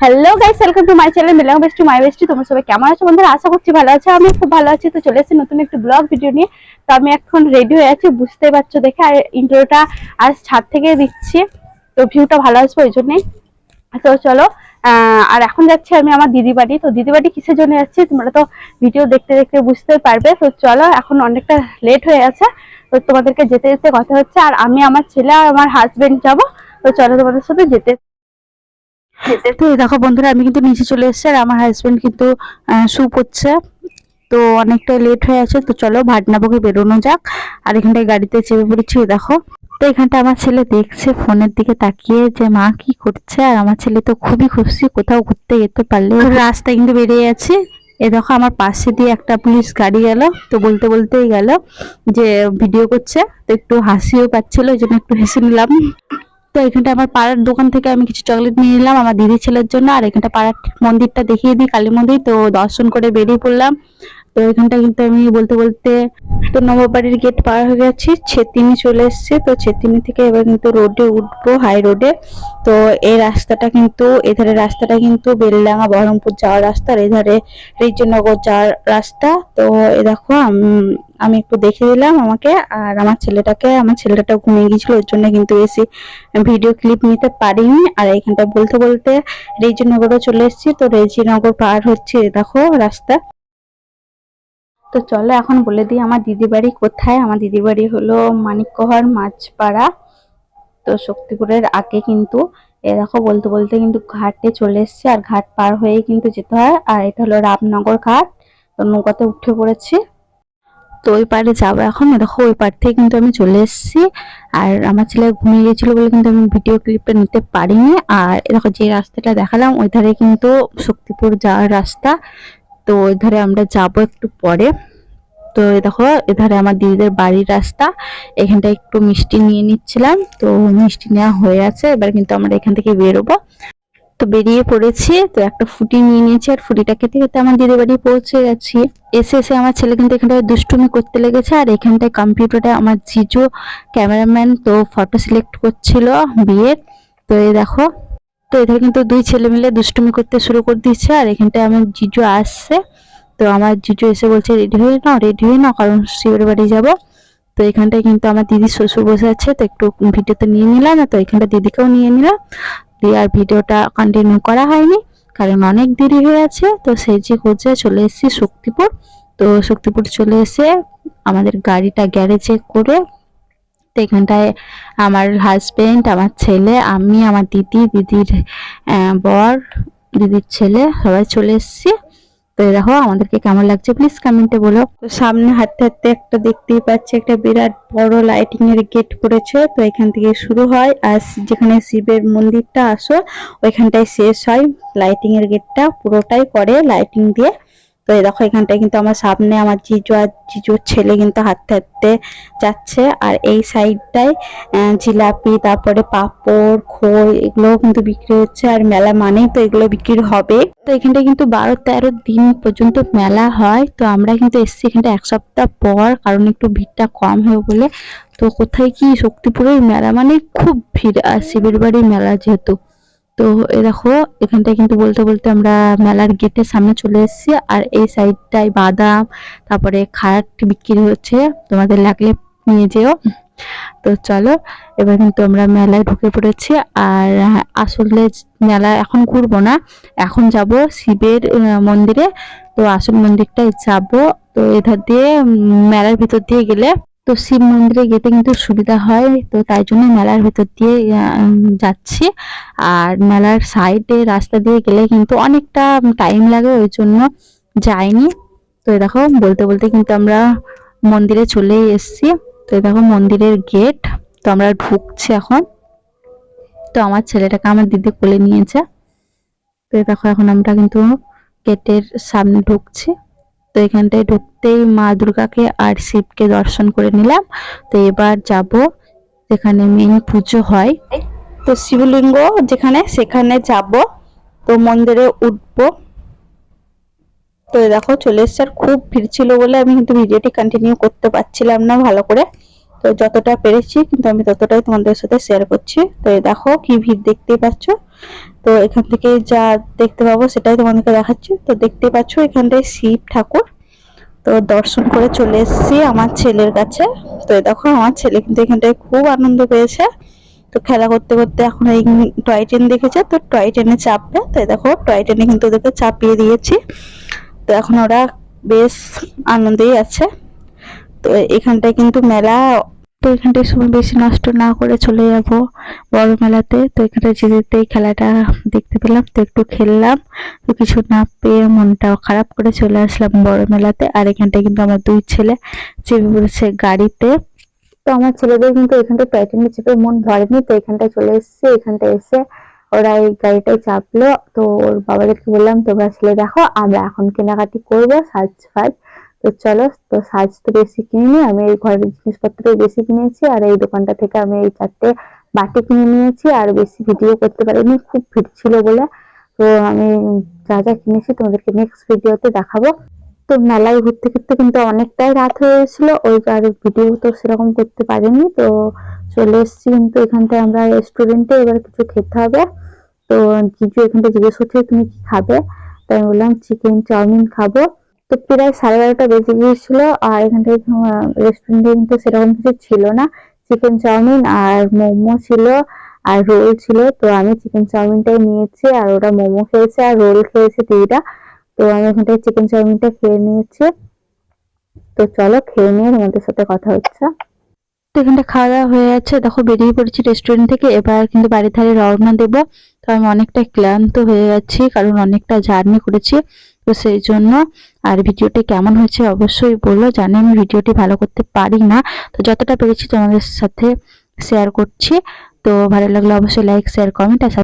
Hello guys welcome to my channel মিলাম bestie মাই বেস্টি তোমরা সবাই কেমন আছো? বন্ধুরা, আশা করছি ভালো আছো আমি খুব ভালো আছি। তো চলে এসেছি নতুন একটি ব্লগ ভিডিও নিয়ে। তো আমি এখন রেডি হয়ে আছি, বুঝতেই পারছ দেখে। আর ইন্টারভিউটা আজ ছাদ থেকে দিচ্ছি, তো ভিউটা ভালো আসবে ওই জন্যই। তো চলো আর এখন যাচ্ছি আমি আমার দিদি বাড়ি। তো দিদি বাড়ি কিসের জন্য যাচ্ছি তোমরা তো ভিডিও দেখতে দেখতে বুঝতে পারবে। তো চলো, এখন অনেকটা লেট হয়ে আছে তো তোমাদেরকে যেতে যেতে কথা হচ্ছে। আর আমি আমার ছেলে আর আমার হাজবেন্ড যাব। তো চলো তোমাদের সাথে যেতে তো দেখো বন্ধুরা, আমি কিন্তু নিচে চলে এসেছি আর আমার হাজবেন্ড কিন্তু শু করছে। তো অনেকটা লেট হয়ে আছে। তো চলো ভাটনাবকে বেরোনো যাক। আর এখানটায় গাড়িতে চেপে পড়েছি দেখো। তো এখানটা আমার ছেলে দেখছে, ফোনের দিকে তাকিয়ে যে, মা, কি করছে? আর আমার ছেলে তো খুবই খুশি, কোথাও ঘুরতে যেতে পারলে। রাস্তা কিন্তু বেরিয়ে যাচ্ছে এ দেখো, আমার পাশে দিয়ে একটা পুলিশ গাড়ি গেল। তো বলতে বলতেই গেল যে, ভিডিও করছে। তো একটু হাসিও পাচ্ছিল, ওই জন্য একটু হেসে নিলাম। তো এখানটা আমার পাড়ার দোকান থেকে আমি কিছু চকলেট নিয়ে নিলাম আমার দিদি ছেলের জন্য। আর এখানটা পাড়ার মন্দিরটা দেখিয়ে দিই, কালী মন্দির। তো দর্শন করে বেরিয়ে পড়লাম। তো এখানটা কিন্তু আমি বলতে বলতে তো নববাড়ির গেট পার হয়ে গেছি, ছেতিনি চলে এসছে। তো ছেতিনি থেকে এবার কিন্তু রোডে উঠবো হাই রোডে তো এই রাস্তাটা কিন্তু, এধারে রাস্তাটা কিন্তু বেলডাঙ্গা, বহরমপুর যাওয়ার রাস্তা, আর এধারে রিজনগর যাওয়ার রাস্তা। তো এ দেখো, আমি একটু দেখে দিলাম আমাকে, আর আমার ছেলেটাকে, আমার ছেলেটা ঘুমিয়ে গিয়েছিল, ওর জন্য কিন্তু বেশি ভিডিও ক্লিপ নিতে পারিনি। আর এখানটা বলতে বলতে রেজিনগরও চলে এসেছি, তো রেজিনগর পার হচ্ছে দেখো রাস্তা। তো চলো এখন বলে দিই আমার দিদি বাড়ি কোথায়। আমার দিদি বাড়ি হলো মানিককহার মাছপাড়া। তো শক্তিপুরের আগে কিন্তু, এ দেখো বলতে বলতে কিন্তু ঘাটে চলে এসেছি আর ঘাট পার হয়েই কিন্তু যেতে হয়। আর এটা হলো রামনগর ঘাট। তো নৌকাতে উঠে পড়েছি। তো ওই পারে যাব এখন। দেখো ওই পার থেকে কিন্তু আমি চলে এসেছি। আর আমার ছেলে ঘুমিয়ে গেছিল বলে কিন্তু আমি ভিডিও ক্লিপটা নিতে পারিনি। আর দেখো যে রাস্তাটা দেখালাম, ওই ধারে কিন্তু শক্তিপুর যাওয়ার রাস্তা। তো ওই ধারে আমরা যাব একটু পরে। তো দেখো, এধারে আমার দিদিদের বাড়ির রাস্তা। এখানটা একটু মিষ্টি নিয়ে নিচ্ছিলাম। তো মিষ্টি নেওয়া হয়ে আছে। এবার কিন্তু আমরা এখান থেকে বেরোবো। তো বেরিয়ে পড়েছি। তো একটা ফুটি নিয়ে নিয়েছি। আর ফুটিটা খেতে খেতে আমার দিদির বাড়ি পৌঁছে গেছি। এসে এসে আমার ছেলে কিন্তু এখানটায় দুষ্টুমি করতে লেগেছে। আর এখানটায় কম্পিউটারে আমার জিজু ক্যামেরাম্যান তো ফটো সিলেক্ট করছিল বিয়ের। তো এই দেখো তো এধারে কিন্তু দুই ছেলে মিলে দুষ্টুমি করতে শুরু করে দিচ্ছে আর এখানটায় আমার জিজু আসছে। তো আমার জিজু এসে বলছে, রেডি হয়ে নাও, রেডি হয়ে নাও, কারণ শিবের বাড়ি যাব। তো এখানটায় কিন্তু আমার দিদি শ্বশুর বসে আছে, তো একটু ভিডিওতে নিয়ে নিলাম, তো এখানটা দিদিকেও নিয়ে নিলাম। দিয়ে আর ভিডিওটা কন্টিনিউ করা হয়নি, কারণ অনেক দেরি হয়ে আছে। তো সেই যে খোঁজে চলে এসেছি, শক্তিপুর। তো শক্তিপুর চলে এসে আমাদের গাড়িটা গ্যারেজে করে তো এখানটায় আমার হাজবেন্ড আমার ছেলে, আমি, আমার দিদি, দিদির বর, দিদির ছেলে সবাই চলে এসেছি। তো দেখো আমাদেরকে কেমন লাগছে? প্লিজ কমেন্টে বলো। তো সামনে হাঁটতে হাঁটতে একটা দেখতেই পাচ্ছি একটা বিরাট বড় লাইটিং এর গেট করেছে তো এখান থেকে শুরু হয়। আর যেখানে শিবের মন্দিরটা আসো, ওইখানটায় শেষ হয়। লাইটিং এর গেটটা পুরোটাই করে লাইটিং দিয়ে। তো এই দেখো, এখানটায় কিন্তু আমার সামনে আমার জিজু আর জিজুর ছেলে কিন্তু হাঁটতে হাঁটতে যাচ্ছে। আর এই সাইডটায় জিলাপি, তারপরে পাপড়, খই এগুলো কিন্তু বিক্রি হচ্ছে। আর মেলা মানেই তো এগুলো বিক্রি হবে। তো এখানটা কিন্তু বারো তেরো দিন পর্যন্ত মেলা হয়। তো আমরা কিন্তু এসেছি এখানটা এক সপ্তাহ পর, কারণ একটু ভিড়টা কম হবে বলে। তো কোথায় কি শক্তিপুরের মেলা মানে খুব ভিড়, আর শিবের বাড়ির মেলা যেহেতু। তো এ দেখো এখানটায় কিন্তু বলতে বলতে আমরা মেলার গেটের সামনে চলে এসেছি। আর এই সাইডটায় বাদাম, তারপরে খাট বিক্রি হচ্ছে। তোমাদের লাগলে নিয়ে যেও। তো চলো, এবার কিন্তু আমরা মেলায় ঢুকে পড়েছি। আর আসলে মেলা এখন ঘুরবো না। এখন যাব শিবের মন্দিরে। তো আসল মন্দিরটায় যাব। তো এধার দিয়ে মেলার ভিতর দিয়ে গেলে তো শিব মন্দিরে যেতে কিন্তু সুবিধা হয়, তো তাই জন্য মেলার ভিতর দিয়ে যাচ্ছি। আর মেলার সাইডে রাস্তা দিয়ে গেলে কিন্তু অনেকটা টাইম লাগে, ওই জন্য যাইনি। তো দেখো, বলতে বলতে কিন্তু আমরা মন্দিরে চলেই এসেছি। তো দেখো মন্দিরের গেট তো আমরা ঢুকছি এখন। তো আমার ছেলেটাকে আমার দিদি কোলে নিয়েছে। তো দেখো, এখন আমরা কিন্তু গেটের সামনে ঢুকছি। তো এখানটায় ঢুকতেই মা দুর্গাকে আর শিবকে দর্শন করে নিলাম। তো এবার যাব যেখানে মেন পুজো হয়। তো শিবলিঙ্গ যেখানে, সেখানে যাব। তো মন্দিরে উঠবো। তো দেখো চলে এসছে, আর খুব ভিড় ছিল বলে আমি কিন্তু ভিডিওটি কন্টিনিউ করতে পারছিলাম না ভালো করে। তো যতটা পেরেছি কিন্তু আমি ততটাই তোমাদের সাথে শেয়ার করছি। তো দেখো কি ভিড় দেখতেই পাচ্ছ। তো এখান থেকে যা দেখতে পাবো সেটাই তোমাদেরকে দেখাচ্ছি। তো দেখতে পাচ্ছ এখানটায় শিব ঠাকুর। তো দর্শন করে চলে এসেছি আমার ছেলের কাছে। তো দেখো আমার ছেলে কিন্তু এখানটায় খুব আনন্দ পেয়েছে। তো খেলা করতে করতে এখন এই টয় ট্রেন দেখেছে, তো টয় ট্রেনে চাপবে। তো দেখো টয় ট্রেনে কিন্তু ওদেরকে চাপিয়ে দিয়েছি। তো এখন ওরা বেশ আনন্দেই আছে। তো এখানটায় কিন্তু মেলা, তো এখানটায় সময় বেশি নষ্ট না করে চলে যাব বড় মেলাতে তো এখানে যেতেই খেলাটা দেখতে পেলাম, তো একটু খেললাম। তো কিছু না পেয়ে মনটা খারাপ করে চলে আসলাম বড় মেলাতে আর এখানটায় কিন্তু আমার দুই ছেলে, চেপে পড়েছে গাড়িতে। তো আমার ছেলেদের কিন্তু এখানটায় প্যাটেনে চেপে মন ভরেনি, তো এখানটায় চলে এসেছে। এখানটায় এসে ওরা এই গাড়িটায় চাপলো। তো ওর বাবাদেরকে বললাম, তোমরা ছেলে দেখো, আমরা এখন কেনাকাটি করব সাজ ফাজ তো চলো, তো সাজ তো বেশি কিনিনি আমি এই ঘরের জিনিসপত্র বেশি কিনেছি, আর এই দোকানটা থেকে আমি এই চারটে বাটি কিনে নিয়েছি, আর বেশি ভিডিও করতে পারিনি, খুব ভিড় ছিল বলে। তো আমি যা যা কিনেছি তোমাদেরকে নেক্সট ভিডিওতে দেখাবো। তো মেলায় ঘুরতে ঘুরতে কিন্তু অনেকটাই রাত হয়ে গেছিল, ওই আর ভিডিও তো সেরকম করতে পারিনি, তো চলে এসেছি কিন্তু এখানটায় আমরা রেস্টুরেন্টে এবার কিছু খেতে হবে। তো জিজু এখানটা জিজ্ঞেস করছে, তুমি কি খাবে? তাই বললাম চিকেন চাউমিন খাব। তো প্রায় সাড়ে বারোটা বেজে গিয়েছিল আর এখানটায় রেস্টুরেন্টে কিন্তু সেরকম কিছু ছিল না। চিকেন চাউমিন আর মোমো ছিল আর রোল ছিল। তো আমি চিকেন চাউমিনটাই নিয়েছি আর ওরা মোমো খেয়েছে আর রোল খেয়েছে দুইটা তো আমি এখানটায় চিকেন চাউমিনটা খেয়ে নিয়েছি। তো চলো খেয়ে নিয়ে তোমাদের সাথে কথা হচ্ছে। তো এখানটা খাওয়া দাওয়া হয়ে যাচ্ছে দেখো বেরিয়ে পড়েছি রেস্টুরেন্ট থেকে। এবার কিন্তু বাড়ি ধারে রওনা দেবো। তো আমি অনেকটা ক্লান্ত হয়ে যাচ্ছি কারণ অনেকটা জার্নি করেছি। তো সেই জন্য আর ভিডিওটি কেমন হয়েছে অবশ্যই বলল। জানি আমি ভিডিওটি ভালো করতে পারি না। তো যতটা পেরেছি তোমাদের সাথে শেয়ার করছি। তো ভালো লাগলে অবশ্যই লাইক শেয়ার কমেন্ট আর